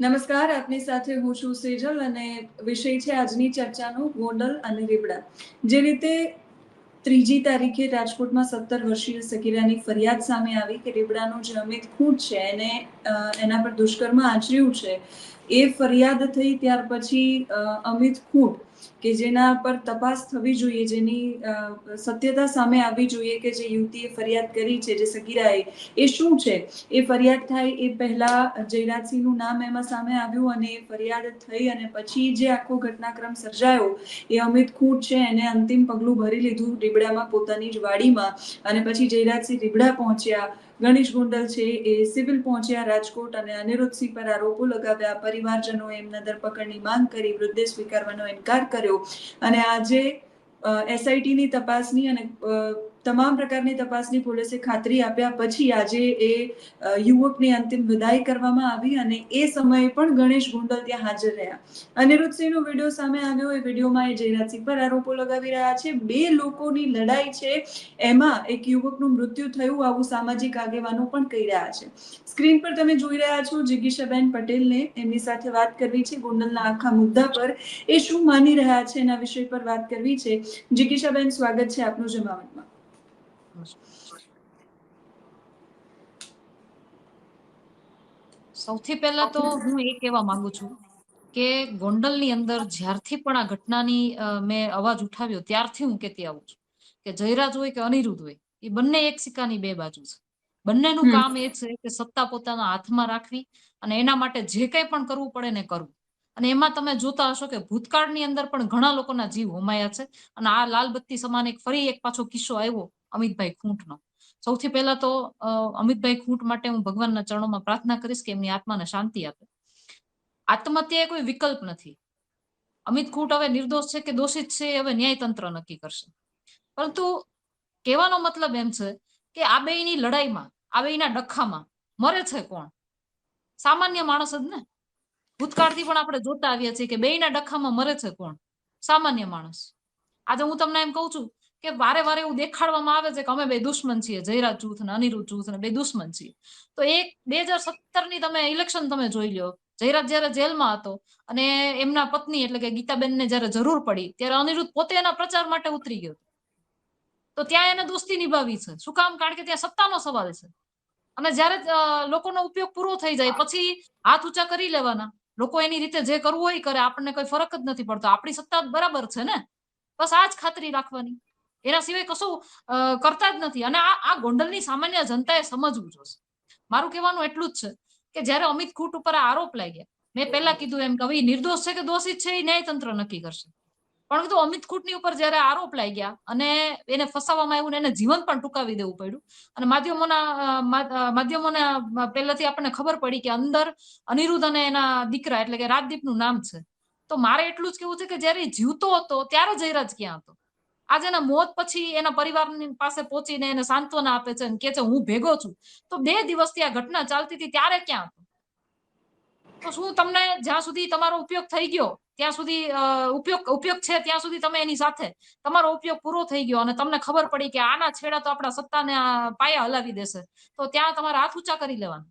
નમસ્કાર, આપની સાથે હું છું સેજલ અને વિષય છે આજની ચર્ચાનો ગોંડલ અને રીબડા. જે રીતે ત્રીજી તારીખે રાજકોટમાં સત્તર વર્ષીય સકીરાની ફરિયાદ સામે આવી કે રીબડાનો જે અમિત ખૂંટ છે, એને એના પર દુષ્કર્મ આચર્યું છે એ ફરિયાદ થઈ ત્યાર પછી અમિત ખૂંટ, કે જેના પર તપાસ થવી જોઈએ, જેની સત્યતા સામે આવવી જોઈએ કે જે યુવતીએ ફરિયાદ કરી છે, જે સગીરાએ, એ શું છે? એ ફરિયાદ થાય એ પહેલા જયરાજસિંહનું નામ એમાં સામે આવ્યું અને એ ફરિયાદ થઈ અને પછી જે આખો ઘટનાક્રમ સર્જાયો, એ અમિત ખૂંટ છે, એને અંતિમ પગલું ભરી લીધું રીબડામાં પોતાની જ વાડીમાં અને પછી જયરાજસિંહ રીબડા પહોંચ્યા, ગણેશ ગોંડલ છે એ સિવિલ પહોંચ્યા રાજકોટ અને અનિરુદ્ધસિંહ પર આરોપો લગાવ્યા પરિવારજનોએ એમના ધરપકડની માંગ કરી વૃદ્ધે સ્વીકારવાનો ઇનકાર કર્યો. અને આજે એસઆઈટીની તપાસની અને તમામ પ્રકારની તપાસની પોલીસે ખાતરી આપ્યા પછી આજે એ યુવકની અંતિમ વિદાય કરવામાં આવી અને એ સમયે પણ ગણેશ ગુંડલ ત્યાં હાજર રહ્યા. અનિરુદ્ધસિંહનો વીડિયો સામે આવ્યો. એ વિડીયોમાં એ જયરાજસિંહ પર આરોપો લગાવી રહ્યા છે. બે લોકોની લડાઈ છે. એમાં એક યુવકનું મૃત્યુ થયું. આવું સામાજિક આગેવાનો પણ કહી રહ્યા છે. સ્ક્રીન પર તમે જોઈ રહ્યા છો જિગીશાબેન પટેલને. એમની સાથે વાત કરવી છે ગોંડલના આખા મુદ્દા પર. એ શું માની રહ્યા છે એના વિષય પર વાત કરવી છે. જિગીશાબેન, સ્વાગત છે આપનું જમાવટમાં. સૌથી પહેલા તો હું એ કહેવા માંગુ છું કે ગોંડલની અંદર જ્યારથી પણ આ ઘટનાની મેં અવાજ ઉઠાવ્યો ત્યારથી હું કેતી આવું છું કે જયરાજ હોય કે અનિરુદ્ધ હોય એ બંને એક સિક્કાની બે બાજુ છે. બંનેનું કામ એ છે કે સત્તા પોતાના હાથમાં રાખવી અને એના માટે જે કંઈ પણ કરવું પડે ને કરવું. અને એમાં તમે જોતા હશો કે ભૂતકાળની અંદર પણ ઘણા લોકોના જીવ હોમાયા છે અને આ લાલબત્તી સમાન એક ફરી એક પાછો કિસ્સો આવ્યો અમિતભાઈ ખૂંટનો. સૌથી પહેલા તો અમિતભાઈ ખૂંટ માટે હું ભગવાનના ચરણોમાં પ્રાર્થના કરીશ કે એમની આત્માને શાંતિ આપે. આત્મહત્યા એ કોઈ વિકલ્પ નથી. અમિત ખૂંટ હવે નિર્દોષ છે કે દોષિત છે હવે ન્યાયતંત્ર નક્કી કરશે. પરંતુ કહેવાનો મતલબ એમ છે કે આ બેની લડાઈમાં, આ બેના ડખામાં મરે છે કોણ? સામાન્ય માણસ જ ને? ભૂતકાળથી પણ આપણે જોતા આવ્યા છીએ કે બેના ડખામાં મરે છે કોણ? સામાન્ય માણસ. આજે હું તમને એમ કઉ છું કે વારે વારે એવું દેખાડવામાં આવે છે કે અમે બે દુશ્મન છીએ, જયરાજ જૂથ ને અનિરુદ્ધ જૂથ ને બે દુશ્મન છીએ. તો એક બે હજાર સત્તરની તમે ઇલેક્શન તમે જોઈ લો જયરાજ જયારે જેલમાં હતો અને એમના પત્ની એટલે કે ગીતાબેન ને જયારે જરૂર પડી, ત્યારે અનિરુદ્ધ પોતે એના પ્રચાર માટે ઉતરી ગયો. તો ત્યાં એને દોસ્તી નિભાવી છે. શું કામ? કારણ કે ત્યાં સત્તાનો સવાલ છે. અને જયારે લોકોનો ઉપયોગ પૂરો થઈ જાય, પછી હાથ ઊંચા કરી લેવાના. લોકો એની રીતે જે કરવું હોય કરે, આપણને કોઈ ફરક જ નથી પડતો. આપણી સત્તા બરાબર છે ને? બસ આ જ ખાતરી રાખવાની. એના સિવાય કશું કરતા જ નથી. અને આ આ ગોંડલની સામાન્ય જનતાએ સમજવું જોશે. મારું કહેવાનું એટલું જ છે કે જ્યારે અમિત ખૂટ ઉપર આરોપ લાગ્યા, મેં પહેલા કીધું એમ કે નિર્દોષ છે કે દોષિત છે એ ન્યાયતંત્ર નક્કી કરશે. પરંતુ અમિત ખૂટની ઉપર જયારે આરોપ લાગ્યા અને એને ફસાવવામાં આવ્યું ને એને જીવન પણ ટૂંકાવી દેવું પડ્યું, અને માધ્યમોના માધ્યમોના પહેલાથી આપણને ખબર પડી કે અંદર અનિરુદ્ધ અને એના દીકરા એટલે કે રાજદીપનું નામ છે. તો મારે એટલું જ કેવું છે કે જયારે જીવતો હતો, ત્યારે જયરાજ ક્યાં હતો? આજે એના મોત પછી એના પરિવારની પાસે પહોંચીને એને સાંત્વના આપે છે અને કે છે, હું ભેગો છું. તો બે દિવસથી આ ઘટના ચાલતી હતી, ત્યારે ક્યાં હતો? તો શું તમને જ્યાં સુધી તમારો ઉપયોગ થઈ ગયો, ત્યાં સુધી ઉપયોગ ઉપયોગ છે ત્યાં સુધી તમે એની સાથે? તમારો ઉપયોગ પૂરો થઈ ગયો અને તમને ખબર પડી કે આના છેડા તો આપણા સત્તાને પાયા હલાવી દેશે. તો ત્યાં તમારે હાથ ઊંચા કરી લેવાનું.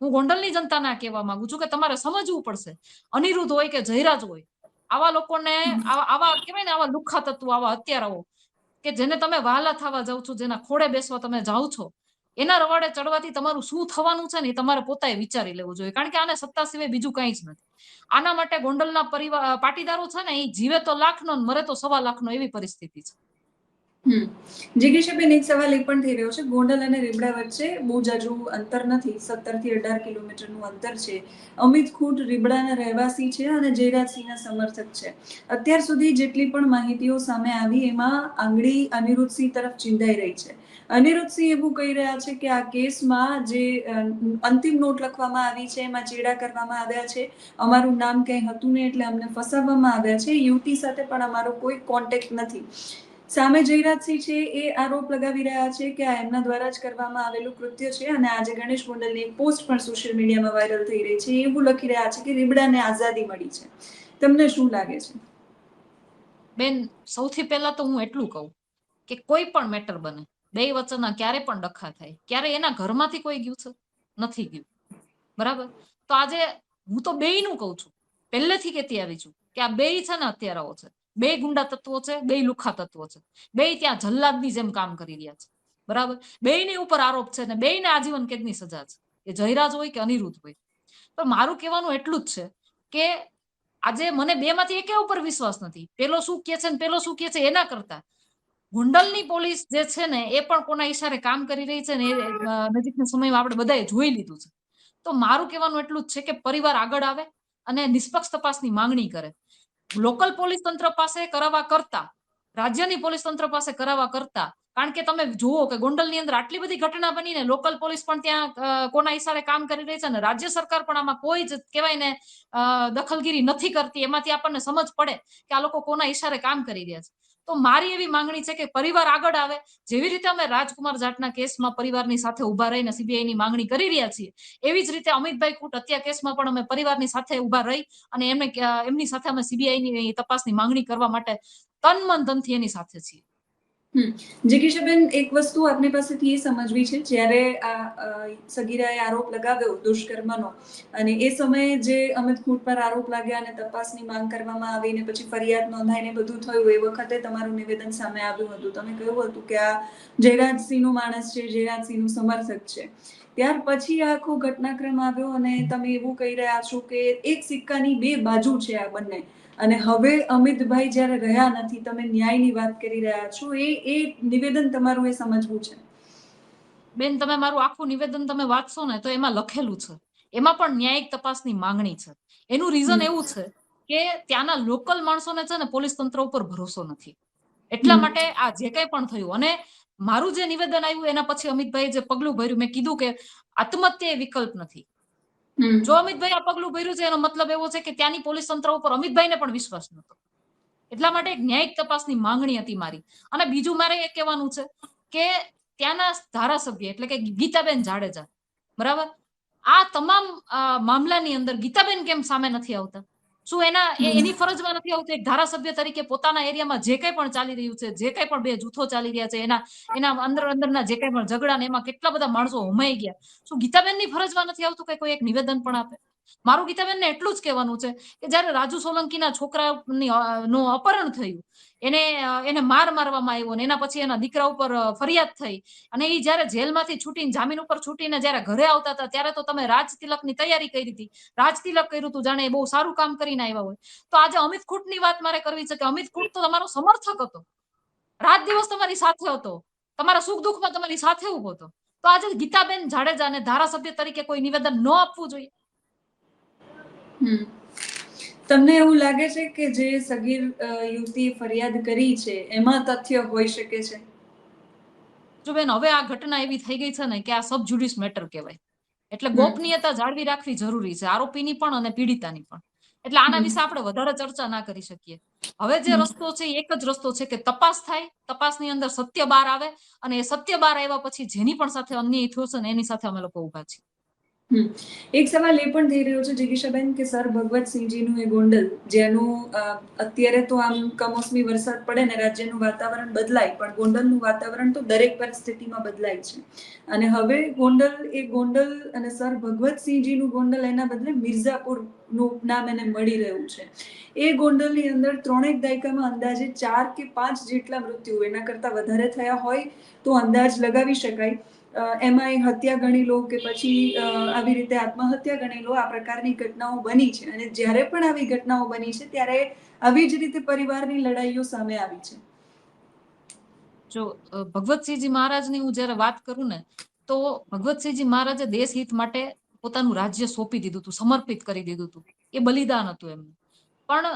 હું ગોંડલની જનતાના કહેવા માંગુ છું કે તમારે સમજવું પડશે. અનિરુદ્ધ હોય કે જયરાજ હોય આવા લોકોને, આવા કેવાય ને, આવા લુખા તત્વો, આવા હત્યારાઓ, કે જેને તમે વહાલા થવા જાવ છો, જેના ખોડે બેસવા તમે જાઓ છો, એના રવાડે ચડવાથી તમારું શું થવાનું છે ને તમારે પોતાએ વિચારી લેવું જોઈએ. કારણ કે આને સત્તા સિવાય બીજું કઈ જ નથી. આના માટે ગોંડલના પરિવાર પાટીદારો છે ને, એ જીવે તો લાખનો મરે તો સવા લાખનો એવી પરિસ્થિતિ છે. જિગીશાબેન એક સવાલ એ પણ થઈ રહ્યો છે. ગોંડલ અને રીબડા વચ્ચે બહુ જાજુ અંતર નથી. સત્તરથી અઢાર કિલોમીટરનું અંતર છે. અમિત ખૂટ રીબડાના રહેવાસી છે અને જયરાજસિંહના સમર્થક છે. અત્યાર સુધી જેટલી પણ માહિતીઓ સામે આવી, એમાં આંગળી અનિરુદ્ધસિંહ તરફ ચિંધાઈ રહી છે. અનિરુદ્ધસિંહ એવું કહી રહ્યા છે કે આ કેસમાં જે અંતિમ નોટ લખવામાં આવી છે, એમાં ચેડા કરવામાં આવ્યા છે. અમારું નામ કંઈ હતું નહીં, એટલે અમને ફસાવવામાં આવ્યા છે. યુવતી સાથે પણ અમારો કોઈ કોન્ટેક્ટ નથી. સામે જયરાજસિંહ છે એ આરોપ લગાવી રહ્યા છે કે આ એમના દ્વારા જ કરવામાં આવેલું કૃત્ય છે અને આજે ગણેશ મંડળની એક પોસ્ટ પણ સોશિયલ મીડિયામાં વાયરલ થઈ રહી છે. એવું લખી રહ્યા છે કે રીબડાને આઝાદી મળી છે. તમને શું લાગે છે? બેન, સૌથી પહેલા તો હું એટલું કહું કે કોઈ પણ મેટર બને બે વચ્ચેના ક્યારે પણ ડખા થાય, ક્યારે એના ઘરમાંથી કોઈ ગયું છે? નથી ગયું. બરાબર? તો આજે હું તો બેયનું કહું છું, પહેલેથી કહેતી આવી છું કે આ બેય છે ને અત્યારે છે. બે ગુંડા તત્વો છે, બે લુખા તત્વો છે. બે ત્યાં જલ્લાદની જેમ કામ કરી રહ્યા છે. બરાબર? બેયની ઉપર આરોપ છે ને બેયને આજીવન કેદની સજા છે. એ જયરાજ હોય કે અનિરુદ્ધ હોય. પણ મારું કહેવાનું એટલું જ છે કે આજે મને બે માંથી એકે ઉપર વિશ્વાસ નથી. પેલો શું કે છે ને પેલો શું કે છે એના કરતા. ગુંડલની પોલીસ જે છે ને એ પણ કોના ઈશારે કામ કરી રહી છે ને એ નજીકના સમયમાં આપણે બધાએ જોઈ લીધું છે. તો મારું કહેવાનું એટલું જ છે કે પરિવાર આગળ આવે અને નિષ્પક્ષ તપાસની માંગણી કરે. લોકલ પોલીસ તંત્ર પાસે કરાવવા કરતા, રાજ્યની પોલીસ તંત્ર પાસે કરાવવા કરતા, કારણ કે તમે જુઓ કે ગોંડલની અંદર આટલી બધી ઘટના બની ને લોકલ પોલીસ પણ ત્યાં કોના ઈશારે કામ કરી રહી છે અને રાજ્ય સરકાર પણ આમાં કોઈ જ કહેવાય ને દખલગીરી નથી કરતી. એમાંથી આપણને સમજ પડે કે આ લોકો કોના ઈશારે કામ કરી રહ્યા છે. તો મારી એવી માંગણી છે કે પરિવાર આગળ આવે. જેવી રીતે અમે રાજકુમાર જાટના કેસમાં પરિવારની સાથે ઊભા રહીને સીબીઆઈ ની માંગણી કરી રહ્યા છીએ, એવી જ રીતે અમિતભાઈ કુટ હત્યા કેસમાં પણ અમે પરિવારની સાથે ઊભા રહી અને એમને, એમની સાથે અમે સીબીઆઈ ની તપાસની માંગણી કરવા માટે તન મન ધનથી એની સાથે છીએ. જિગીશાબેન, એક વસ્તુ આપની પાસેથી એ સમજવી છે. જ્યારે આ સગીરાએ આરોપ લગાવ્યો દુષ્કર્મનો અને એ સમયે જે અમિત ખૂટ પર આરોપ લાગ્યા અને તપાસની માંગ કરવામાં આવી ને પછી ફરિયાદ નોંધાઈને બધું થયું, એ વખતે તમારું નિવેદન સામે આવ્યું હતું. તમે કહ્યું હતું કે આ જયરાજસિંહનું માણસ છે, જયરાજસિંહનું સમર્થક છે. ત્યાર પછી આખો ઘટનાક્રમ આવ્યો અને તમે એવું કહી રહ્યા છો કે એક સિક્કાની બે બાજુ છે આ બંને. અને હવે અમિતભાઈ જ્યારે રહ્યા નથી તમે ન્યાયની વાત કરી રહ્યા છો એ એ નિવેદન તમારું એ સમજવું છે. બેન તમે મારું આખું નિવેદન તમે વાંચશો ને તો એમાં લખેલું છે. એમાં પણ ન્યાયિક તપાસની માંગણી છે. એનું રીઝન એવું છે કે ત્યાંના લોકલ માણસોને છે ને પોલીસ તંત્ર ઉપર ભરોસો નથી. એટલા માટે આ જે કંઈ પણ થયું અને મારું જે નિવેદન આવ્યું એના પછી અમિતભાઈ જે પગલું ભર્યું મેં કીધું કે આત્મહત્યા એ વિકલ્પ નથી. જો અમિતભાઈ આ પગલું ભર્યું છે, એનો મતલબ એવો છે કે ત્યાંની પોલીસ તંત્ર ઉપર અમિતભાઈને પણ વિશ્વાસ નતો એટલા માટે એક ન્યાયિક તપાસની માંગણી હતી મારી. અને બીજું મારે એ કહેવાનું છે કે ત્યાંના ધારાસભ્ય એટલે કે ગીતાબેન જાડેજા, બરાબર? આ તમામ મામલાની અંદર ગીતાબેન કેમ સામે નથી આવતા? શું એના એની ફરજમાં નથી આવતું. એક ધારાસભ્ય તરીકે પોતાના એરિયામાં જે કઈ પણ ચાલી રહ્યું છે જે કઈ પણ બે જૂથો ચાલી રહ્યા છે એના એના અંદર અંદરના જે કઈ પણ ઝઘડા ને એમાં કેટલા બધા માણસો હોમાઈ ગયા. શું ગીતાબેનની ફરજમાં નથી આવતું કે કોઈ એક નિવેદન પણ આપે? મારું ગીતાબેનને એટલું જ કહેવાનું છે કે જ્યારે રાજુ સોલંકીના છોકરાની નું અપહરણ થયું, એને એને માર મારવામાં આવ્યો ને એના પછી એના દીકરા ઉપર ફરિયાદ થઈ અને એ જ્યારે જેલમાંથી છૂટીને, જામીન ઉપર છૂટીને જ્યારે ઘરે આવતા હતા, ત્યારે તો તમે રાજ તિલકની તૈયારી કરી હતી. રાજ તિલક કર્યું હતું જાણે એ બહુ સારું કામ કરીને આવ્યા હોય. તો આજે અમિત ખૂટની વાત મારે કરવી છે કે અમિત ખૂટ તો તમારો સમર્થક હતો. રાત દિવસ તમારી સાથે હતો. તમારા સુખ દુઃખમાં તમારી સાથે ઊભો હતો. તો આજે ગીતાબેન જાડેજાને ધારાસભ્ય તરીકે કોઈ નિવેદન ન આપવું જોઈએ. તમને એવું લાગે છે કે જે સગીર યુવતી યુવતીએ ફરિયાદ કરી છે એમાં તથ્ય હોઈ શકે છે? જો બેન હવે આ ઘટના એવી થઈ ગઈ છે ને કે આ સબ જ્યુડિસ મેટર કહેવાય. એટલે ગોપનીયતા જાળવી રાખવી જરૂરી છે આરોપીની પણ અને પીડિતાની પણ. એટલે આના વિશે આપણે વધારે ચર્ચા ના કરી શકીએ. હવે જે રસ્તો છે એક જ રસ્તો છે કે તપાસ થાય તપાસની અંદર સત્ય બહાર આવે અને એ સત્ય બહાર આવ્યા પછી જેની પણ સાથે અન્યાય થયો છે ને એની સાથે અમે લોકો ઊભા છીએ. એક સવાલ એ પણ થઈ રહ્યો છે, જિગીશાબેન, કે સર ભગવતસિંહજીનું એ ગોંડલ, જેનું અત્યારે તો આમ કમોસમી વરસાદ પડે ને રાજ્યનું વાતાવરણ બદલાય, પણ ગોંડલનું વાતાવરણ તો દરેક પરિસ્થિતિમાં બદલાય છે. અને હવે ગોંડલ, એ ગોંડલ અને સર ભગવતસિંહજીનું ગોંડલ એના બદલે મિર્ઝાપુરનું નામ એને મળી રહ્યું છે. એ ગોંડલની અંદર ત્રણેક દાયકામાં અંદાજે ચાર કે પાંચ જેટલા મૃત્યુ, એના કરતાં વધારે થયા હોય તો અંદાજ લગાવી શકાય. એમાં એ હત્યા ગણી લો કે પછી આવી રીતે આત્મહત્યા ગણી લો, આ પ્રકારની ઘટનાઓ બની છે. અને જ્યારે પણ આવી ઘટનાઓ બની છે, ત્યારે આવી જ રીતે પરિવારની લડાઈઓ સામે આવી છે. જો ભગવતસિંહજી મહારાજની હું જ્યારે વાત કરું ને, તો ભગવતસિંહજી મહારાજે દેશ હિત માટે પોતાનું રાજ્ય સોંપી દીધું હતું, સમર્પિત કરી દીધું હતું. એ બલિદાન હતું એમનું. પણ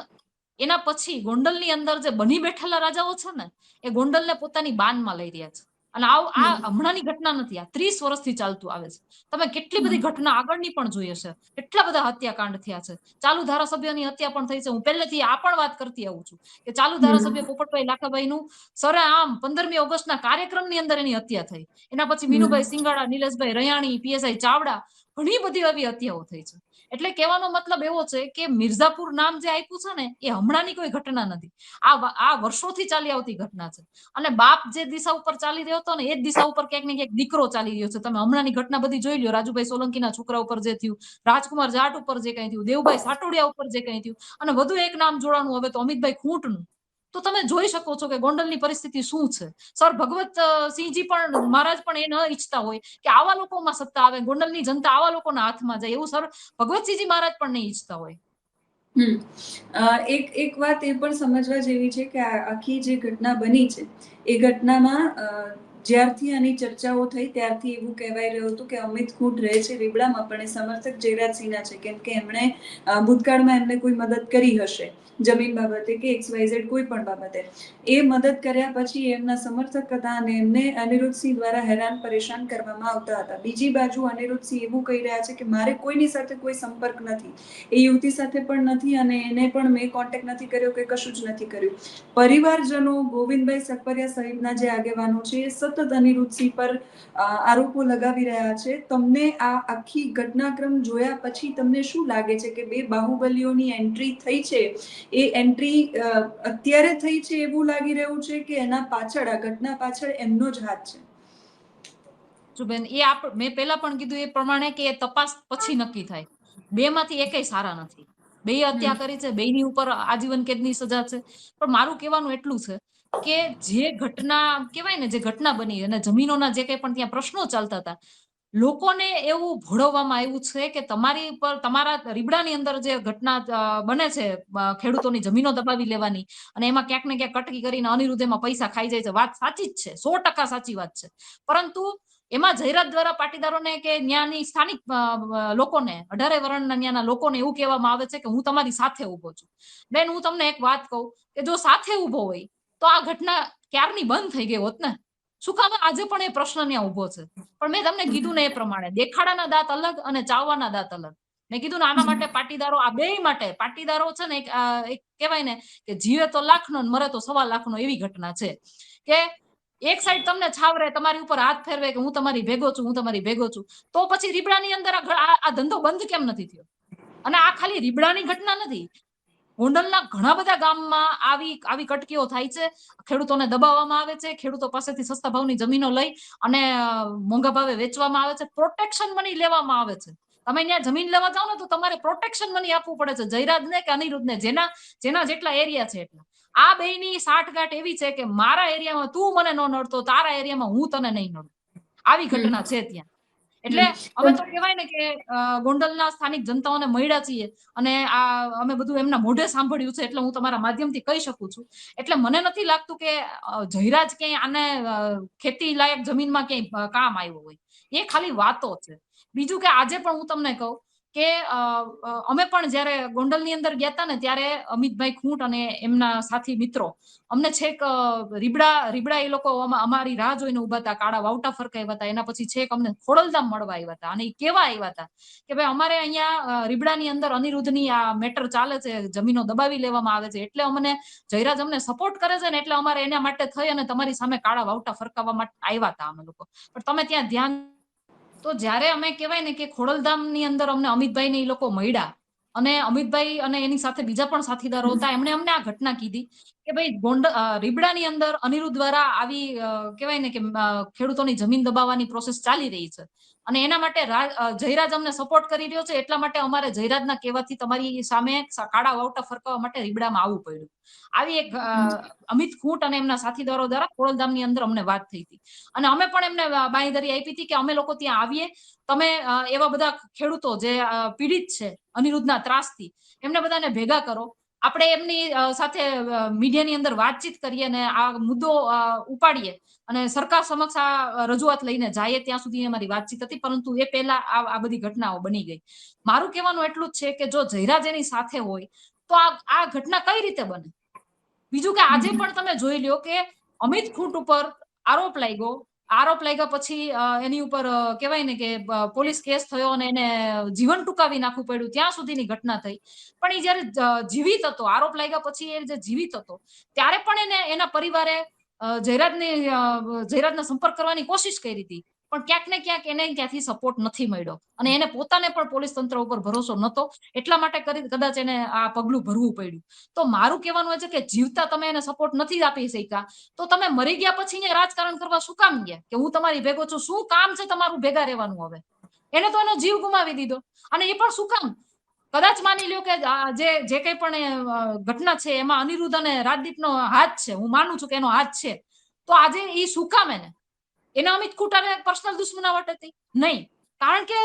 એના પછી ગોંડલની અંદર જે બની બેઠેલા રાજાઓ છે ને, એ ગોંડલને પોતાની બાનમાં લઈ રહ્યા છે. અને આવ આ હમણાંની ઘટના નથી આ ત્રીસ વર્ષથી ચાલતું આવે છે. તમે કેટલી બધી ઘટના આગળની પણ જોઈ હશે. કેટલા બધા હત્યાકાંડ થયા છે. ચાલુ ધારાસભ્યની હત્યા પણ થઈ છે. હું પહેલેથી આ પણ વાત કરતી આવું છું કે ચાલુ ધારાસભ્ય પોપટભાઈ લાખાભાઈનું સરે આમ પંદરમી ઓગસ્ટના કાર્યક્રમની અંદર એની હત્યા થઈ. એના પછી મીનુભાઈ સિંગાડા નિલેશભાઈ રયાણી પીએસઆઈ ચાવડા ઘણી બધી આવી હત્યાઓ થઈ છે. એટલે કહેવાનો મતલબ એવો છે કે મિર્ઝાપુર નામ જે આપ્યું છે ને, એ હમણાંની કોઈ ઘટના નથી. આ આ વર્ષોથી ચાલી આવતી ઘટના છે. અને બાપ જે દિશા ઉપર ચાલી રહ્યો હતો ને, એ જ દિશા ઉપર ક્યાંક ને ક્યાંક દીકરો ચાલી રહ્યો છે. તમે હમણાંની ઘટના બધી જોઈ લ્યો. રાજુભાઈ સોલંકીના છોકરા ઉપર જે થયું, રાજકુમાર જાટ ઉપર જે કઈ થયું, દેવભાઈ સાટોડિયા ઉપર જે કંઈ થયું, અને વધુ એક નામ જોડાનું હવે તો અમિતભાઈ ખૂંટનું. તો તમે જોઈ શકો છો કે ગોંડલની પરિસ્થિતિ શું છે. સર ભગવત સિંહજી પણ, મહારાજ પણ એ ન ઈચ્છતા હોય કે આવા લોકોમાં સત્તા આવે, ગોંડલની જનતા આવા લોકોના હાથમાં જાય એવું સર ભગવતસિંહજી મહારાજ પણ નહીં ઈચ્છતા હોય. એક એક વાત એ પણ સમજવા જેવી છે કે આખી જે ઘટના બની છે, એ ઘટનામાં જ્યારથી આની ચર્ચાઓ થઈ, ત્યારથી એવું કહેવાય રહ્યું હતું કે અમિત ખૂંટ રહે છે રીબડામાં, પણ એ સમર્થક જયરાજસિંહના છે કેમ કે એમણે ભૂતકાળમાં એમને કોઈ મદદ કરી હશે, જમીન બાબતે કે એક્સ વાય કોઈ પણ બાબતે. એ મદદ કર્યા પછી એમના સમર્થક હતા અને એમને અનિરુદ્ધસિંહ દ્વારા હેરાન, પરેશાન કરવામાં આવતા હતા. બીજી બાજુ અનિરુદ્ધસિંહ એવું કહી રહ્યા છે કે મારે કોઈની સાથે કોઈ સંપર્ક નથી. એ યુવતી સાથે પણ નથી અને એને પણ મેં કોન્ટેક્ટ નથી કર્યો કે કશું જ નથી કર્યું. પરિવારજનો ગોવિંદભાઈ સકપરિયા સહિતના જે આગેવાનો છે એ સતત અનિરુદ્ધસિંહ પર આરોપો લગાવી રહ્યા છે. તમને આ આખી ઘટનાક્રમ જોયા પછી તમને શું લાગે છે કે બે બાહુબલીઓની એન્ટ્રી થઈ છે? એ એન્ટ્રી અત્યારે થઈ છે એવું લાગી રહ્યું છે કે એના પાછળ આ ઘટના પાછળ એમનો જ હાથ છે? જો બેન એ આપ મેં પહેલા પણ કીધું એ પ્રમાણે કે એ તપાસ પછી નક્કી થાય. બે માંથી એકેય સારા નથી. બે હત્યા કરી છે બેની ઉપર આજીવન કેદની સજા છે. પણ મારું કહેવાનું એટલું છે કે જે ઘટના, કહેવાય ને જે ઘટના બની અને જમીનોના જે કંઈ પણ ત્યાં પ્રશ્નો ચાલતા હતા, લોકોને એવું ભોળવવામાં આવ્યું છે કે તમારી પર, તમારા રીબડાની અંદર જે ઘટના બને છે ખેડૂતોની જમીનો દબાવી લેવાની અને એમાં ક્યાંક ને ક્યાંક કટકી કરીને અનિરુદ્ધ એમાં પૈસા ખાઈ જાય છે, વાત સાચી જ છે, સો ટકા સાચી વાત છે. પરંતુ એમાં જયરાત દ્વારા પાટીદારોને કે ન્યાની સ્થાનિક લોકોને, અઢારે વર્ણના ન્યાના લોકોને એવું કહેવામાં આવે છે કે હું તમારી સાથે ઊભો છું. બેન, હું તમને એક વાત કહું કે જો સાથે ઊભો હોય તો આ ઘટના ક્યારની બંધ થઈ ગઈ હોત ને? શું કામ આજે પણ એ પ્રશ્ન ત્યાં ઊભો છે. પણ મેં તમને કીધું ને એ પ્રમાણે દેખાડાના દાંત અલગ અને ચાવવાના દાંત અલગ. મેં કીધું ને આના માટે પાટીદારો આ બે માટે પાટીદારો છે ને એક કહેવાય ને કે જીવે તો લાખનો ને મરે તો સવા લાખનો એવી ઘટના છે. કે એક સાઈડ તમને છાવરે તમારી ઉપર હાથ ફેરવે કે હું તમારી ભેગો છું હું તમારી ભેગો છું તો પછી રીબડાની અંદર આ ધંધો બંધ કેમ નથી થયો? અને આ ખાલી રીબડાની ઘટના નથી ગોંડલના ઘણા બધા ગામમાં આવી આવી કટકીઓ થાય છે. ખેડૂતોને દબાવવામાં આવે છે. ખેડૂતો પાસેથી સસ્તા ભાવની જમીનો લઈ અને મોંઘા ભાવે વેચવામાં આવે છે. પ્રોટેક્શન મની લેવામાં આવે છે. તમે ત્યાં જમીન લેવા જાઓ ને તો તમારે પ્રોટેક્શન મની આપવું પડે છે. જયરાજને કે અનિરુદ્ધને? જેના જેના જેટલા એરિયા છે એટલા. આ બેની સાઠગાંઠ એવી છે કે મારા એરિયામાં તું મને ન નડતો તારા એરિયામાં હું તને નહીં નડું. આવી ઘટના છે ત્યાં. એટલે અમે તો કહેવાય ને કે ગોંડલના સ્થાનિક જનતાઓને મળ્યા છીએ અને આ અમે બધું એમના મોઢે સાંભળ્યું છે એટલે હું તમારા માધ્યમથી કહી શકું છું. એટલે મને નથી લાગતું કે જયરાજ ક્યાંય આને ખેતી લાયક જમીનમાં ક્યાંય કામ આવ્યો હોય. એ ખાલી વાતો છે. બીજું કે આજે પણ હું તમને કહું કે અમે પણ જ્યારે ગોંડલની અંદર ગયા હતા ને ત્યારે અમિતભાઈ ખૂંટ અને એમના સાથી મિત્રો, અમને છેક રીબડા રીબડા એ લોકો અમારી રાહ જોઈને ઊભા હતા, કાળા વાવટા ફરકાવ્યા હતા, એના પછી છેક અમને ખોડલધામ મળવા આવ્યા હતા અને એ કેવા આવ્યા હતા કે ભાઈ અમારે અહીંયા રીબડાની અંદર અનિરુદ્ધની આ મેટર ચાલે છે, જમીનો દબાવી લેવામાં આવે છે, એટલે અમને જયરાજ અમને સપોર્ટ કરે છે ને એટલે અમારે એના માટે થઈ અને તમારી સામે કાળા વાવટા ફરકાવવા માટે આવ્યા હતા અમે લોકો. પણ તમે ત્યાં ધ્યાન તો જ્યારે અમે કહેવાય ને કે ખોડલધામની અંદર અમને અમિતભાઈ ને એ લોકો મળ્યા અને અમિતભાઈ અને એની સાથે બીજા પણ સાથીદારો હતા, એમણે અમને આ ઘટના કીધી કે ભાઈ ગોંડ રીબડાની અંદર અનિરુદ્ધ દ્વારા આવી કહેવાય ને કે ખેડૂતોની જમીન દબાવવાની પ્રોસેસ ચાલી રહી છે. અને એના માટે જયરાજ અમને સપોર્ટ કરી રહ્યો છે. એટલા માટે અમારે જયરાજના કહેવાથી તમારી સામે કાળા વાવટા ફરકાવવા માટે રીબડામાં આવવું પડ્યું. આવી એક અમિત ખૂંટ અને એમના સાથીદારો દ્વારા કોળલધામની અંદર અમને વાત થઈ હતી. અને અમે પણ એમને બાંયધરી આપી હતી કે અમે લોકો ત્યાં આવીએ. તમે એવા બધા ખેડૂતો જે પીડિત છે, અનિરુદ્ધના ત્રાસથી, એમને બધાને ભેગા કરો. આપણે એમની સાથે મીડિયાની અંદર વાતચીત કરીએ અને આ મુદ્દો ઉપાડીએ અને સરકાર સમક્ષ આ રજૂઆત લઈને જઈએ ત્યાં સુધી અમારી વાતચીત હતી પરંતુ એ પહેલા આ આ બધી ઘટનાઓ બની ગઈ. મારું કહેવાનું એટલું જ છે કે જો જયરાજ એની સાથે હોય તો આ આ ઘટના કઈ રીતે બને? બીજું કે આજે પણ તમે જોઈ લ્યો કે અમિત ખૂંટ ઉપર આરોપ લાગ્યો આરોપ લાગ્યા પછી એની ઉપર કહેવાય ને કે પોલીસ કેસ થયો અને એને જીવન ટૂંકાવી નાખવું પડ્યું. ત્યાં સુધીની ઘટના થઈ. પણ એ જયારે જીવિત હતો, આરોપ લાગ્યા પછી એ જે જીવિત હતો, ત્યારે પણ એને એના પરિવારે જયરાજને જયરાજનો સંપર્ક કરવાની કોશિશ કરી હતી. પણ ક્યાંક ને ક્યાંક એને ત્યાંથી સપોર્ટ નથી મળ્યો. અને એને પોતાને પણ પોલીસ તંત્ર ઉપર ભરોસો નતો એટલા માટે કરી, કદાચ એને આ પગલું ભરવું પડ્યું. તો મારું કહેવાનું એ છે કે જીવતા તમે એને સપોર્ટ નથી આપી શક્યા. તો તમે મરી ગયા પછી રાજકારણ કરવા શું કામ ગયા? કે હું તમારી ભેગો છું. શું કામ છે તમારું ભેગા રહેવાનું હવે? એને તો એનો જીવ ગુમાવી દીધો. અને એ પણ શું કામ? કદાચ માની લ્યો કે જે જે કંઈ પણ ઘટના છે, એમાં અનિરુદ્ધ અને રાજદીપનો હાથ છે. હું માનું છું કે એનો હાથ છે. તો આજે એ શું કામ એને? એના અમિત કુટાને પર્સનલ દુશ્મનાવટ હતી. નહીં. કારણ કે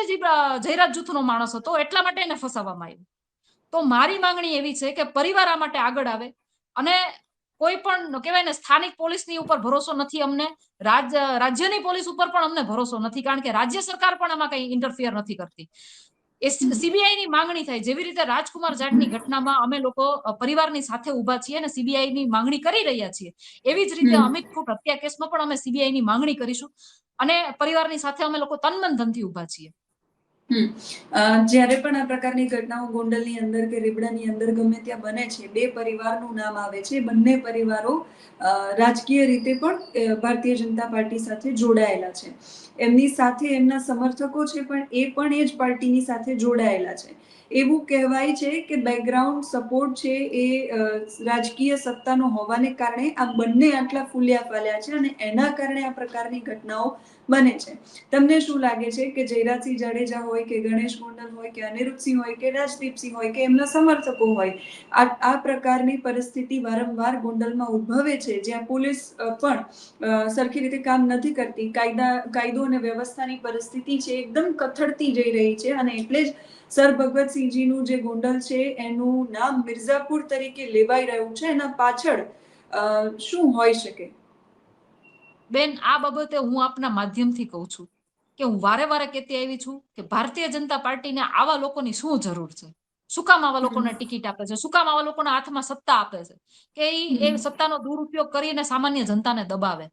જયરાજ જૂથનો માણસ હતો, એટલા માટે એને ફસાવવામાં આવ્યો. તો મારી માંગણી એવી છે કે પરિવાર આ માટે આગળ આવે અને કોઈ પણ, કહેવાય ને, સ્થાનિક પોલીસની ઉપર ભરોસો નથી અમને, રાજ, રાજ્યની પોલીસ ઉપર પણ અમને ભરોસો નથી, કારણ કે રાજ્ય સરકાર પણ આમાં કઈ ઇન્ટરફિયર નથી કરતી. એ સીબીઆઈની માંગણી થાય. જેવી રીતે રાજકુમાર જાટની ઘટનામાં અમે લોકો પરિવારની સાથે ઊભા છીએ અને સીબીઆઈની માંગણી કરી રહ્યા છીએ. એવી જ રીતે અમિત ખૂટ હત્યા કેસમાં પણ અમે સીબીઆઈની માંગણી કરીશું અને પરિવારની સાથે અમે લોકો તનમન ધનથી ઊભા છીએ જ્યારે પણ આ પ્રકારની ઘટનાઓ ગોંડલની અંદર કે રીબડાની અંદર ગમે ત્યાં બને છે બે પરિવારનું નામ આવે છે બંને પરિવારો રાજકીય રીતે પણ ભારતીય જનતા પાર્ટી સાથે જોડાયેલા છે. એમની સાથે એમના સમર્થકો છે, પણ એ પણ એ જ પાર્ટીની સાથે જોડાયેલા છે. એવું કહેવાય છે કે બેકગ્રાઉન્ડ સપોર્ટ છે એ રાજકીય સત્તાનો હોવાને કારણે આ બંને આટલા ફૂલ્યા ફાલ્યા છે અને એના કારણે આ પ્રકારની ઘટનાઓ બને છે. તમને શું લાગે છે કે જયરાજસિંહ જાડેજા હોય કે ગણેશ ગોંડલ હોય કે અનિરુદ્ધસિંહ હોય કે રાજદીપસિંહ હોય કે એમના સમર્થકો હોય, આ આ પ્રકારની પરિસ્થિતિ વારંવાર ગોંડલમાં ઉદ્ભવે છે, જ્યાં પોલીસ પણ સરખી રીતે કામ નથી કરતી, કાયદા, કાયદો અને વ્યવસ્થાની પરિસ્થિતિ છે એકદમ કથળતી જઈ રહી છે અને એટલે જ સર ભગવતસિંહજીનું જે ગોંડલ છે એનું નામ મિર્ઝાપુર તરીકે લેવાઈ રહ્યું છે. એના પાછળ શું હોઈ શકે? બેન આ બાબતે હું આપના માધ્યમથી કહું છું કે હું વારે વારે કહેતી આવી છું કે ભારતીય જનતા પાર્ટીને આવા લોકોની શું જરૂર છે? શું કામ આવા લોકોને ટિકિટ આપે છે? શું કામ આવા લોકોના હાથમાં સત્તા આપે છે? કે એ સત્તાનો દુરુપયોગ કરીને સામાન્ય જનતાને દબાવે.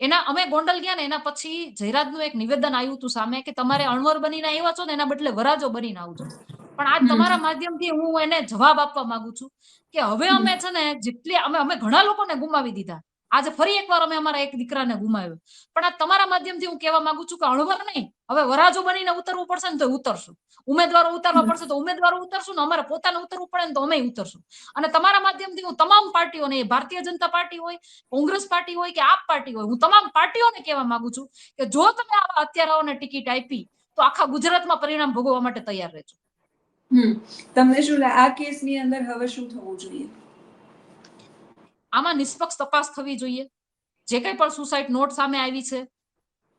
એના અમે ગોંડલ ગયા ને એના પછી જયરાજનું એક નિવેદન આવ્યું હતું સામે કે તમારે અણવર બનીને આવ્યા છો ને એના બદલે વરાજો બનીને આવજો પણ આજ તમારા માધ્યમથી હું એને જવાબ આપવા માંગુ છું કે હવે અમે છે ને જેટલી અમે અમે ઘણા લોકોને ગુમાવી દીધા. આજે ફરી એકવાર અમે અમારા એક દીકરાને ગુમાવ્યો. પણ આ તમારા માધ્યમથી હું કહેવા માંગુ છું કે અણવર નહીં. હવે વરાજો બનીને ઉતરવું પડશે ને તો ઉતરશું. ઉમેદવારો ઉતારવા પડશે તો ઉમેદવારો ઉતરશું ને અમારે પોતાને ઉતરવું પડે ને તો અમે ઉતરશું. અને તમારા માધ્યમથી હું તમામ પાર્ટીઓને, એ ભારતીય જનતા પાર્ટી હોય, કોંગ્રેસ પાર્ટી હોય કે આપ પાર્ટી હોય, હું તમામ પાર્ટીઓને કહેવા માંગુ છું કે જો તમે આવા હત્યારાઓને ટિકિટ આપી, તો આખા ગુજરાતમાં પરિણામ ભોગવવા માટે તૈયાર રહેજો. તમને શું આ કેસની અંદર હવે શું થવું જોઈએ? આમાં નિષ્પક્ષ તપાસ થવી જોઈએ. જે કંઈ પણ સુસાઇડ નોટ સામે આવી છે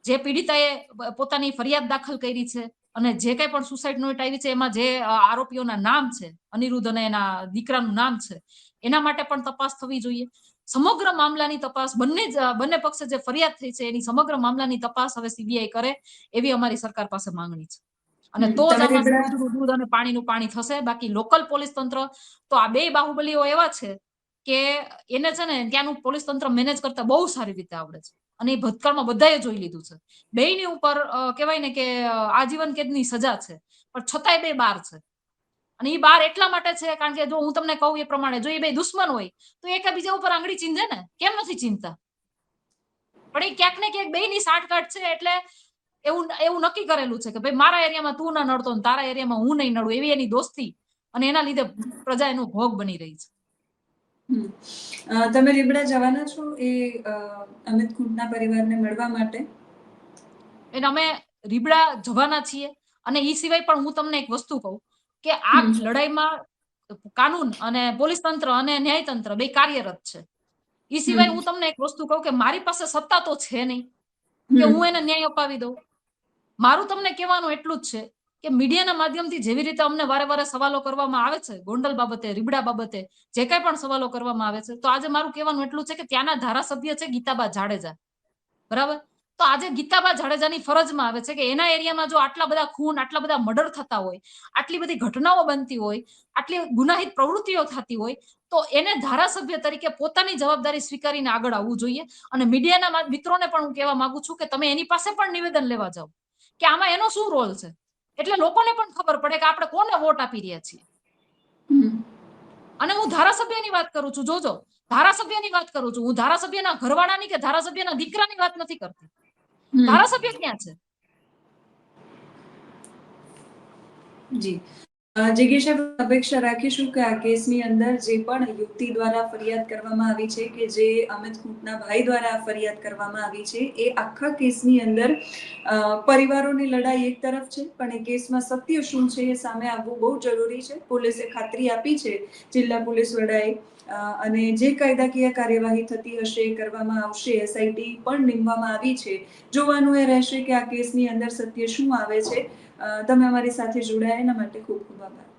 જે પીડિતાએ પોતાની ફરિયાદ દાખલ કરી છે અને જે કંઈ પણ સુસાઇડ નોટ આવી છે એમાં જે આરોપીઓના નામ છે અનિરુદ્ધ અને એના દીકરાનું નામ છે એના માટે પણ તપાસ થવી જોઈએ. સમગ્ર મામલાની તપાસ બંને બંને પક્ષે જે ફરિયાદ થઈ છે એની સમગ્ર મામલાની તપાસ હવે સીબીઆઈ કરે એવી અમારી સરકાર પાસે માંગણી છે. અને તો જ દૂધ અને પાણીનું પાણી થશે. બાકી લોકલ પોલીસ તંત્ર તો આ બે બાહુબલીઓ એવા છે કે એને છે ને ત્યાંનું પોલીસ તંત્ર મેનેજ કરતા બહુ સારી રીતે આવડે છે. અને એ ભૂતકાળમાં બધાએ જોઈ લીધું છે. બેયની ઉપર કહેવાય ને કે આજીવન કેદની સજા છે, પણ છતાંય બે બાર છે. અને એ બાર એટલા માટે છે કારણ કે જો હું તમને કહું એ પ્રમાણે, જો એ બે દુશ્મન હોય, તો એકબીજા ઉપર આંગળી ચીંધે ને? કેમ નથી ચીંધતા? પણ એ ક્યાંક ને ક્યાંક બેયની સાંઠગાંઠ છે એટલે એવું એવું નક્કી કરેલું છે કે ભાઈ મારા એરિયામાં તું ના નડતો ને તારા એરિયામાં હું નહીં નડું એવી એની દોસ્તી અને એના લીધે પ્રજા એનો ભોગ બની રહી છે. તમે રીબડા જવાના છો એ અમિત કુંટના પરિવારને મળવા માટે? એટલે અમે રીબડા જવાના છીએ અને એ સિવાય પણ હું તમને એક વસ્તુ કહું કે આ લડાઈમાં કાનૂન અને પોલીસ તંત્ર અને ન્યાય તંત્ર બે કાર્યરત છે. એ સિવાય હું તમને એક વસ્તુ કહું કે મારી પાસે સત્તા તો છે નહીં. કે હું એને ન્યાય અપાવી દઉં. મારું તમને કહેવાનું એટલું જ છે કે મીડિયાના માધ્યમથી જેવી રીતે અમને વારે વારે સવાલો કરવામાં આવે છે, ગોંડલ બાબતે, રીબડા બાબતે, જે કંઈ પણ સવાલો કરવામાં આવે છે, તો આજે મારું કહેવાનું એટલું છે કે ત્યાંના ધારાસભ્ય છે ગીતાબા જાડેજા. બરાબર? તો આજે ગીતાબા જાડેજાની ફરજમાં આવે છે કે એના એરિયામાં જો આટલા બધા ખૂન, આટલા બધા મર્ડર થતા હોય, આટલી બધી ઘટનાઓ બનતી હોય, આટલી ગુનાહિત પ્રવૃત્તિઓ થતી હોય, તો એને ધારાસભ્ય તરીકે પોતાની જવાબદારી સ્વીકારીને આગળ આવવું જોઈએ. અને મીડિયાના મિત્રોને પણ હું કહેવા માંગુ છું કે તમે એની પાસે પણ નિવેદન લેવા જાઓ. કે આમાં એનો શું રોલ છે? એટલે લોકોને પણ ખબર પડે કે આપણે કોને વોટ આપી રહ્યા છીએ. અને હું ધારાસભ્યની વાત કરું છું જોજો. ધારાસભ્યની વાત કરું છું. હું ધારાસભ્યના ઘરવાળાની કે ધારાસભ્યના દીકરાની વાત નથી કરતી. ધારાસભ્ય ક્યાં છે? જી. જિજ્ઞાસા અપેક્ષા રાખીશું કે આ કેસની અંદર જે પણ યુવતી દ્વારા ફરિયાદ કરવામાં આવી છે કે જે અમિત ખૂંટના ભાઈ દ્વારા ફરિયાદ કરવામાં આવી છે, એ આખા કેસની અંદર પરિવારોની લડાઈ એક તરફ છે, પણ એ કેસમાં સત્ય શું છે એ સામે આવવું બહુ જરૂરી છે. પોલીસે ખાતરી આપી છે જિલ્લા પોલીસ વડાએ અને જે કાયદાકીય કાર્યવાહી થતી હશે એ કરવામાં આવશે, એસઆઈટી પણ નીમવામાં આવી છે. જોવાનું એ રહેશે કે આ કેસની અંદર સત્ય શું આવે છે તમે અમારી સાથે જોડાયા એના માટે ખૂબ ખૂબ આભાર.